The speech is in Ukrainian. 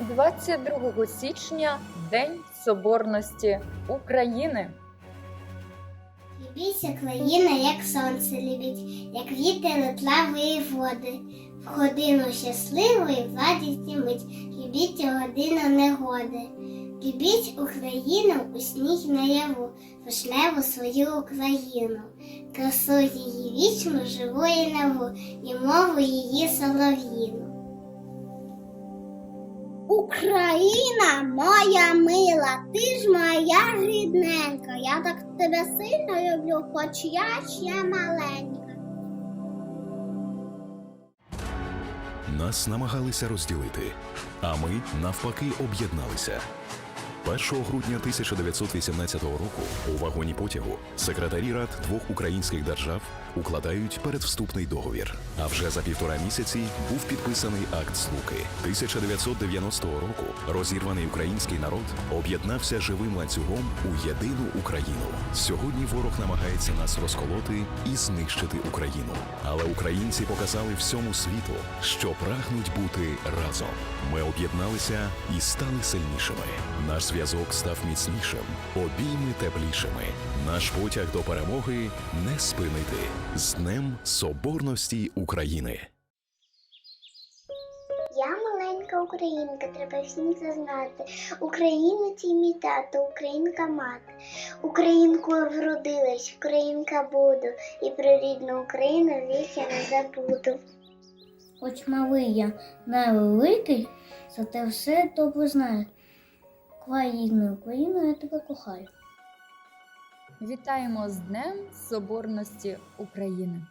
22 січня День Соборності України. Любіться країна, як сонце любіть, як вітер трави води. В годину щасливої владісті мить, любіть годину негоди. Любіть Україну у сніг наяву, вишневу свою Україну, красу її вічну, живу і нову, і мову її солов'їну. Україна моя мила, ти ж моя рідненька. Я так тебе сильно люблю, хоч я ще маленька. Нас намагалися розділити, а ми навпаки об'єдналися. 1 грудня 1918 року у вагоні потягу секретарі рад двох українських держав укладають передвступний договір. А вже за півтора місяці був підписаний акт Слуки. 1990 року розірваний український народ об'єднався живим ланцюгом у єдину Україну. Сьогодні ворог намагається нас розколоти і знищити Україну. Але українці показали всьому світу, що прагнуть бути разом. Ми об'єдналися і стали сильнішими. Наш зв'язок став міцнішим, обійми теплішими. Наш потяг до перемоги не спинити з Днем Соборності України. Я маленька українка, треба всім це знати. Українець і мій тато, українка мати. Українкою вродилась, українка буду, і про рідну Україну вік я не забуду. Хоч малий я невеликий, зате все добре знаю. Україну, Україну, я тебе кохаю. Вітаємо з Днем Соборності України.